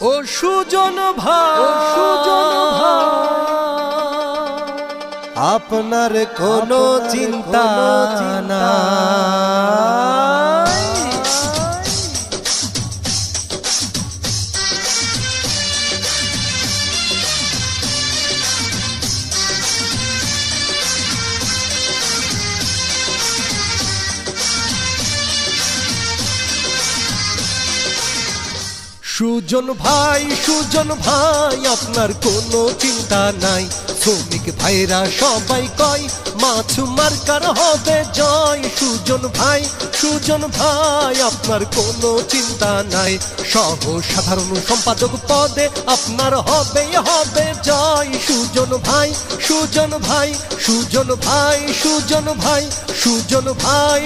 ও সুজন ভাই। সুজন আপনার কোনো চিন্তা না সুজন ভাই সুজন ভাই, আপনার কোনো চিন্তা নাই। শ্রমিক ভাইরা সবাই কয়, মাছ মার্কার হবে জয়। সুজন ভাই সুজন ভাই, আপনার কোনো চিন্তা নাই। সহ সাধারণ সম্পাদক পদে আপনার হবে হবে জয়। সুজন ভাই সুজন ভাই সুজন ভাই সুজন ভাই সুজন ভাই